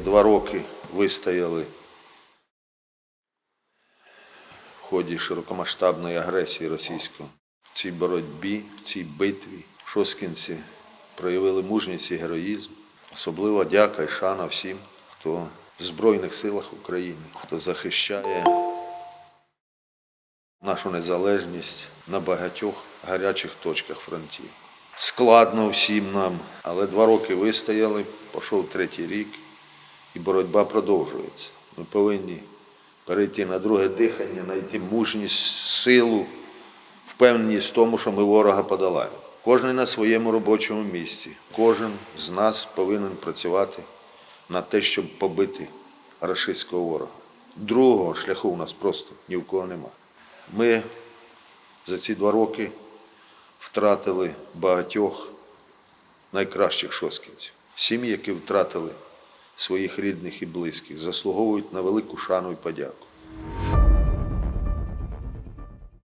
два роки вистояли в ході широкомасштабної агресії російської. В цій боротьбі, в цій битві шоскінці проявили мужність і героїзм. Особливо дяка і шана всім, хто в Збройних силах України, хто захищає нашу незалежність на багатьох гарячих точках фронтів. Складно всім нам, але два роки вистояли, пішов третій рік, і боротьба продовжується. Ми повинні перейти на друге дихання, знайти мужність, силу, впевненість в тому, що ми ворога подолаємо. Кожен на своєму робочому місці, кожен з нас повинен працювати на те, щоб побити рашистського ворога. Другого шляху у нас просто ні в кого немає. Ми за ці два роки втратили багатьох найкращих шоскінців. Сім'ї, які втратили своїх рідних і близьких, заслуговують на велику шану і подяку.